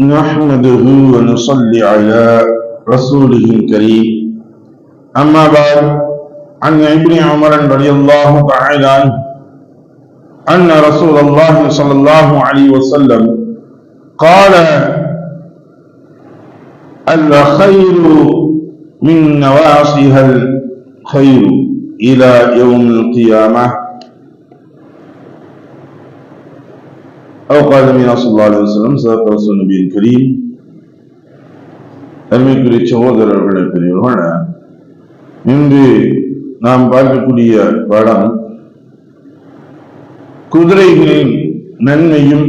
نحمده ونصلي على رسوله الكريم. أما بعد عن ابن عمر رضي الله تعالى عنه أن رسول الله صلى الله عليه وسلم قال الخير من نواصيها الخير إلى يوم القيامة. أو قال النبي صلى الله عليه وسلم صدق رسول النبي الكريم அருமைக்குரிய சகோதரர்களே பெரியவர்கள இன்று நாம் பார்க்கக்கூடிய படம் குதிரைகளின் நன்மையும்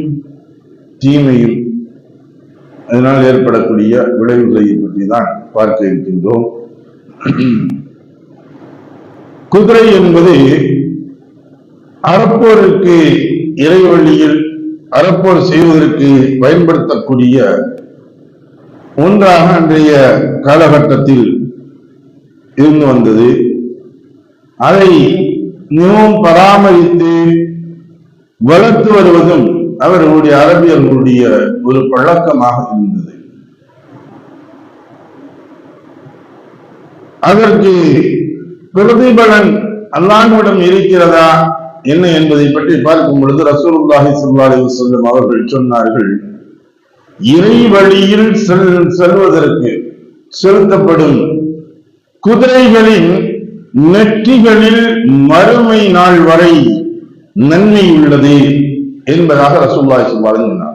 தீமையும் அதனால் ஏற்படக்கூடிய விளைவுகளை பற்றி தான் பார்க்க இருக்கின்றோம் குதிரை என்பது அறப்போருக்கு இறைவழியில் அறப்போர் செய்வதற்கு பயன்படுத்தக்கூடிய ஒன்றாக அன்றைய காலகட்டத்தில் இருந்து வந்தது. அதை மிகவும் பராமரித்து வளர்த்து வருவதும் அவர்களுடைய அரபியர்களுடைய ஒரு பழக்கமாக இருந்தது. அதற்கு பிரதிபலன் அல்லாஹ்விடம் இருக்கிறதா? என்ன என்பதை பற்றி பார்க்கும் பொழுது ரசூலுல்லாஹி சல்லாஹி சொல்லும் அவர்கள் சொன்னார்கள் இறை வழியில் செல்- செல்வதற்கு செலுத்தப்படும் குதிரைகளின் நெற்றிகளில் மறுமை நாள் வரை நன்மை உள்ளது என்பதாக ரசூல்லாஹி ஸல்லல்லாஹு சொன்னார்.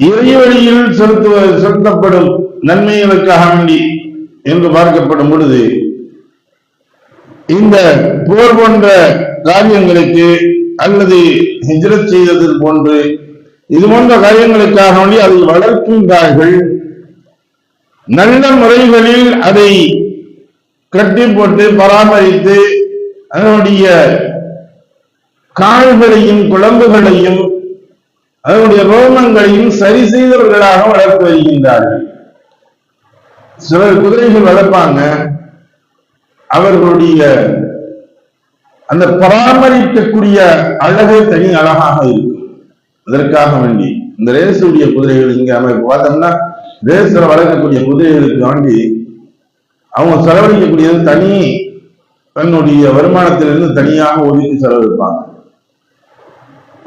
இறை வழியில் செலுத்துவ செலுத்தப்படும் நன்மைகளுக்காக வேண்டி என்று பார்க்கப்படும் பொழுது இந்த போர் போன்ற காரியங்களுக்கு அல்லது ஹிஜ்ரத் செய்தது போன்று இது போன்ற காரியங்களுக்காக வேண்டி அதை வளர்க்கின்றார்கள் நல்ல முறைகளில் அதை கட்டி போட்டு பராமரித்து அதனுடைய கால்களையும் குழம்புகளையும் அதனுடைய ரோமங்களையும் சரி செய்தவர்களாக வளர்த்து வருகின்றார்கள். சிலர் குதிரைகள் வளர்ப்பாங்க. அவர்களுடைய அந்த பராமரிக்கக்கூடிய அழகு தனி அழகாக இருக்கும். அதற்காக வேண்டி இந்த ரேசுடைய குதிரைகள் இங்க நம்ம பார்த்தோம்னா ரேஸ்ல வளர்க்கக்கூடிய குதிரைகளுக்கு வேண்டி அவங்க செலவழிக்கக்கூடியது தனி தன்னுடைய வருமானத்திலிருந்து தனியாக ஒதுக்கி செலவழிப்பாங்க.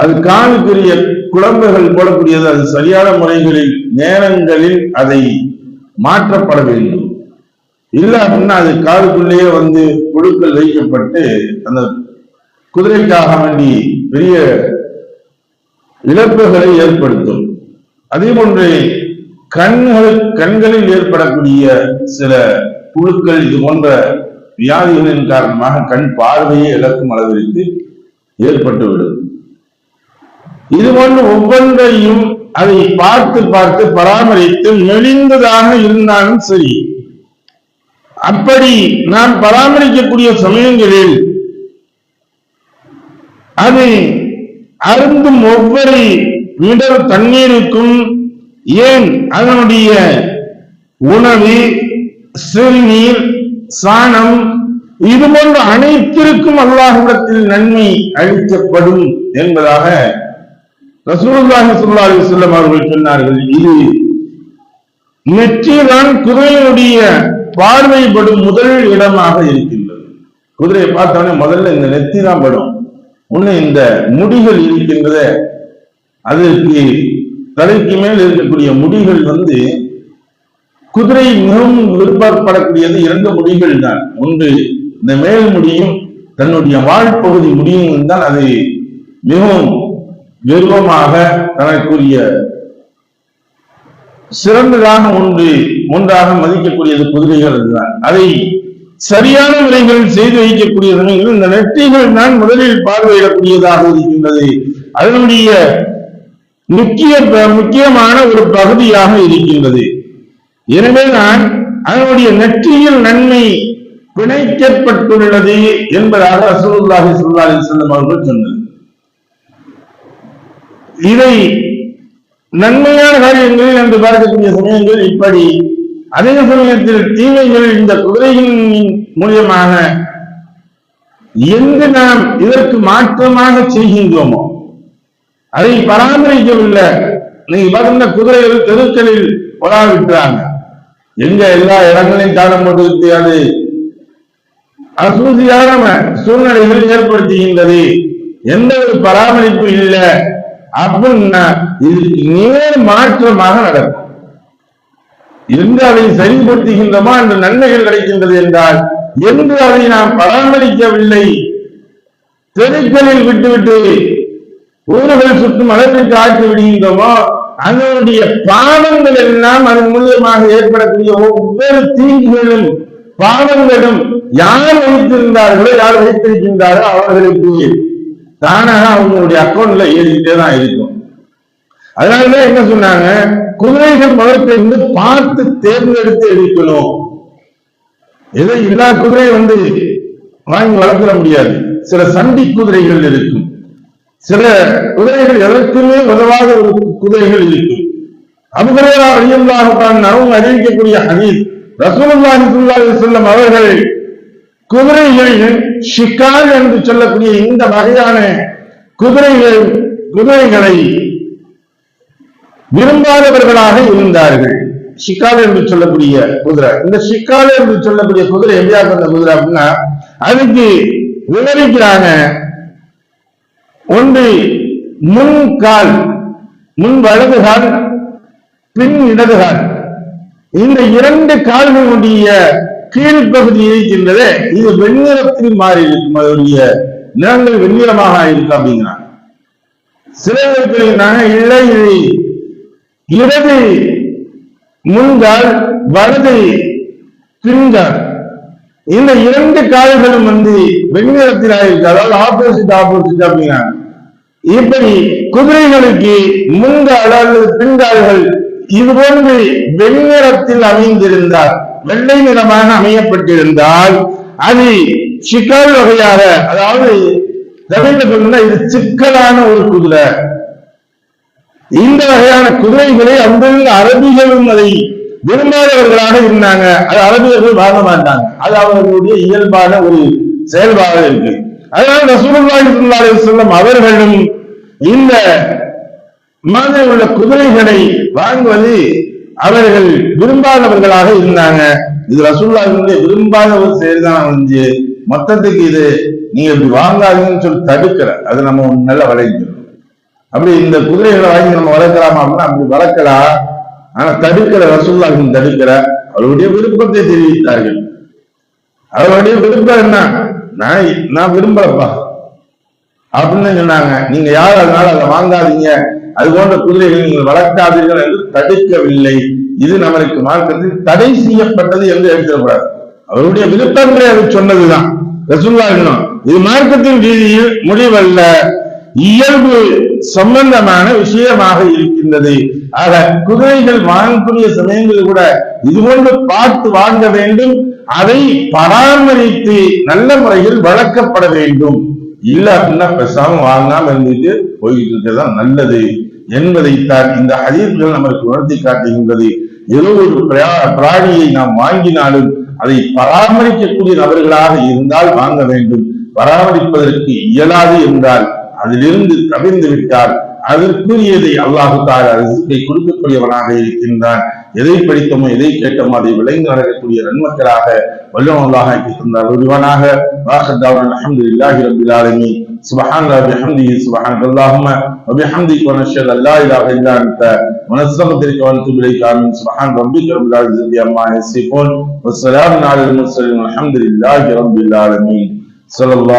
அது காணுக்குரிய குழம்புகள் போடக்கூடியது அது சரியான முறைகளில் நேரங்களில் அதை மாற்றப்பட வேண்டும். இல்ல அப்படின்னா அது காருக்குள்ளேயே வந்து குழுக்கள் வைக்கப்பட்டு அந்த குதிரைக்காக வேண்டி பெரிய இழப்புகளை ஏற்படுத்தும். அதே போன்று கண்கள் கண்களில் ஏற்படக்கூடிய சில புழுக்கள் இது போன்ற வியாதிகளின் காரணமாக கண் பார்வையை இழக்கும் அளவிற்கு ஏற்பட்டுவிடும் இது போன்று ஒவ்வொன்றையும் அதை பார்த்து பார்த்து பராமரித்து மெலிந்ததாக இருந்தாலும் சரி அப்படி நாம் பராமரிக்கக்கூடிய சமயங்களில் அது அருந்தும் ஒவ்வொரு மிடல் தண்ணீருக்கும் ஏன் அதனுடைய உணவு சிறுநீர் சாணம் இது போன்ற அனைத்திற்கும் அல்லாஹிடத்தில் நன்மை அளிக்கப்படும் என்பதாக ரசூலுல்லாஹி ஸல்லல்லாஹு அலைஹி அவர்கள் சொன்னார்கள். இது நெற்றிதான் குதிரையுடைய பார்வைப்படும் முதல் இடமாக இருக்கின்றது. குதிரையை பார்த்தோன்னே முதல்ல இந்த நெத்தி தான் படும். உன்னை இந்த முடிகள் இருக்கின்றத அதற்கு தலைக்கு மேல் இருக்கக்கூடிய முடிகள் வந்து குதிரை மிகவும் விருப்பப்படக்கூடியது இரண்டு முடிகள் தான். ஒன்று இந்த மேல் முடியும் தன்னுடைய வாழ்பகுதி முடியும் தான் அது மிகவும் கர்வமாக தனக்குரிய சிறந்ததாக ஒன்று ஒன்றாக மதிக்கக்கூடியது குதிரைகள் தான் அதை சரியான முறைகளில் செய்து வைக்கக்கூடிய சமயங்கள் இந்த நெற்றிகள் தான் முதலில் பார்வையிடக்கூடியதாக இருக்கின்றது. அதனுடைய முக்கிய முக்கியமான ஒரு பகுதியாக இருக்கின்றது. எனவே நான் அதனுடைய நெற்றியில் நன்மை பிணைக்கப்பட்டுள்ளது என்பதாக ரசூலுல்லாஹி ஸல்லல்லாஹு செல்லும் அவர்கள் சொன்னது இதை நன்மையான காரியங்களில் என்று பார்க்கக்கூடிய சமயங்கள் இப்படி அதே சமயத்தில் தீமைகள் இந்த குதிரைகளின் மூலியமாக எங்கு நாம் இதற்கு மாற்றமாக செய்கின்றோமோ அதை பராமரிக்கவில்லை. நீங்க பாத்தீங்கன்னா குதிரைகள் தெருக்களில் உலா விட்டுறாங்க எங்க எல்லா இடங்களையும் தாளம் போட்டு அது அசூசியான சூழ்நிலைகள் ஏற்படுத்துகின்றது. எந்த ஒரு பராமரிப்பு இல்லை. அப்படின்னா இது நேர் மாற்றமாக நடக்கும். எங்கு அதை சரிப்படுத்துகின்றோமா அந்த நன்மைகள் கிடைக்கின்றது என்றால் என்று அதை நாம் பராமரிக்கவில்லை. தெருக்களில் விட்டுவிட்டு ஊர்கள் சுற்றும் அளவிற்கு ஆக்கி விடுகின்றோமோ அதனுடைய பாவங்கள் எல்லாம் அதன் மூலியமாக ஏற்படக்கூடிய ஒவ்வொரு தீங்குகளும் பாவங்களும் யார் வைத்திருந்தார்களோ யார் வைத்திருக்கின்றாரோ அவர்களுக்கு தானாக அவங்களுடைய அக்கௌண்ட்ல ஏறிக்கிட்டே தான் இருக்கும். அதனாலதான் என்ன சொன்னாங்க? குதிரைகள் மதத்தை வந்து பார்த்து தேர்ந்தெடுத்து எடுக்கணும். எதை எல்லா குதிரை வந்து வாங்கி வளர்க்கிற முடியாது. சில சண்டி குதிரைகள் இருக்கும். சில குதிரைகள் எதற்குமே உதவாத ஒரு குதிரைகள் இருக்கும். அபுகுரேரா அழியல்லாகத்தான் அவங்க அறிவிக்கக்கூடிய ஹதீஸ் ரசூலுல்லாஹி ஸல்லல்லாஹு அவர்கள் குதிரைகள் ஷிகால் என்று சொல்லக்கூடிய இந்த வகையான குதிரைகள் குதிரைகளை விரும்பாதவர்களாக இருந்தார்கள். ஷிக்கால் என்று சொல்லக்கூடிய குதிரை. இந்த ஷிக்கால் என்று சொல்லக்கூடிய குதிரை எப்படியா அந்த குதிரை அப்படின்னா அதுக்கு விவரிக்கிறாங்க ஒன்று முன் கால் முன் வலது கால் பின் இடது கால். இந்த இரண்டு கால்களுடைய கீழ்ப்பகுதி இருக்கின்றதே இது வெண்ணிறத்தில் மாறி இருக்கும் அதனுடைய நிறங்கள் வெண்ணிறமாக இருக்கு அப்படிங்கிறாங்க சிலர் இல்லை இது இடது முன்கால் வலது பின்கால். இந்த இரண்டு கால்களும் வந்து வெண்ணிறத்தில் ஆயிருக்கு அதாவது ஆப்போசிட் ஆப்போசிட் அப்படிங்கிறாங்க இப்படி குதிரைகளுக்கு முன்கால் அல்லது பின்கால்கள் இது போன்று வெண்ணிறத்தில் அமைந்திருந்தார் வெள்ளை நிறமாக அமையப்பட்டிருந்தால் அது சிக்கல் வகையாக அதாவது தமிழ்ல சொல்லணும்னா இது சிக்கலான ஒரு குதிரை. இந்த வகையான குதிரைகளை அங்குள்ள அரபிகளும் அதை விரும்பாதவர்களாக இருந்தாங்க. அது அரபியர்கள் வாங்க மாட்டாங்க. அது அவர்களுடைய இயல்பான ஒரு செயல்பாடு இருக்கு. அதனால ரசூலுல்லாஹி ஸல்லல்லாஹு அவர்களும் இந்த மாதிரி உள்ள குதிரைகளை வாங்குவது அவர்கள் விரும்பாதவர்களாக இருந்தாங்க. இது ரசூல்லாவுடைய விரும்பாத ஒரு செயல்தான் வந்து மொத்தத்துக்கு இது நீங்க இப்படி வாங்காதீங்கன்னு சொல்லி தடுக்கிற அது நம்ம நல்ல வளைஞ்சிடும். அப்படி இந்த குதிரைகளை வாங்கி நம்ம வளர்க்கலாமா அப்படின்னா அப்படி வளர்க்கலாம் ஆனா தடுக்கிற ரசூல்லாவின் தடுக்கிற அவருடைய விருப்பத்தை தெரிவித்தார்கள். அவருடைய விருப்பம் என்ன? நான் நான் விரும்பலப்பா. அப்படின்னு சொன்னாங்க. நீங்க யார் அதனால அதை வாங்காதீங்க? அது போன்ற குதிரைகளை நீங்கள் வளர்க்காதீர்கள் என்று தடுக்கவில்லை. இது நம்மளுக்கு மார்க்கத்தில் தடை செய்யப்பட்டது என்று எடுத்துக்கூடாது அவருடைய விருப்பங்களை அது சொன்னதுதான். ரசுல்லா இன்னும் இது மார்க்கத்தின் ரீதியில் முடிவல்ல. இயல்பு சம்பந்தமான விஷயமாக இருக்கின்றது. ஆக குதிரைகள் வாங்கக்கூடிய சமயங்களில் கூட இது போன்று பார்த்து வாங்க வேண்டும். அதை பராமரித்து நல்ல முறையில் வளர்க்கப்பட வேண்டும். இல்ல அப்படின்னா பேசாம வாங்காம இருந்துட்டு போயிட்டு இருக்கிறதான் நல்லது என்பதைத்தான் இந்த ஹதீர்கள் நமக்கு உணர்த்தி காட்டுகின்றது. ஏதோ ஒரு பிராணியை நாம் வாங்கினாலும் அதை பராமரிக்கக்கூடிய நபர்களாக இருந்தால் வாங்க வேண்டும். பராமரிப்பதற்கு இயலாது என்றால் அதிலிருந்து கவிழ்ந்து விட்டால் அதற்குரியதை அல்லாஹு தால கொடுக்கக்கூடியவனாக இருக்கின்றான். எதை படித்தோமோ எதை கேட்டோமோ அதை விளைந்து நடக்கக்கூடிய நன்மக்களாக வல்லவனாக இருக்கின்றார் ஒருவனாக வாஹத்தாவுடன் அஹமது இல்லாஹி ரபில் ஆலமி سبحان الله بحمده سبحانك اللهم وبحمدك ونشهد ان لا اله الا انت ونستغفرك ونتوب اليك امين سبحان ربك رب العزه عما يصفون والسلام على المرسلين والحمد لله رب العالمين صلى الله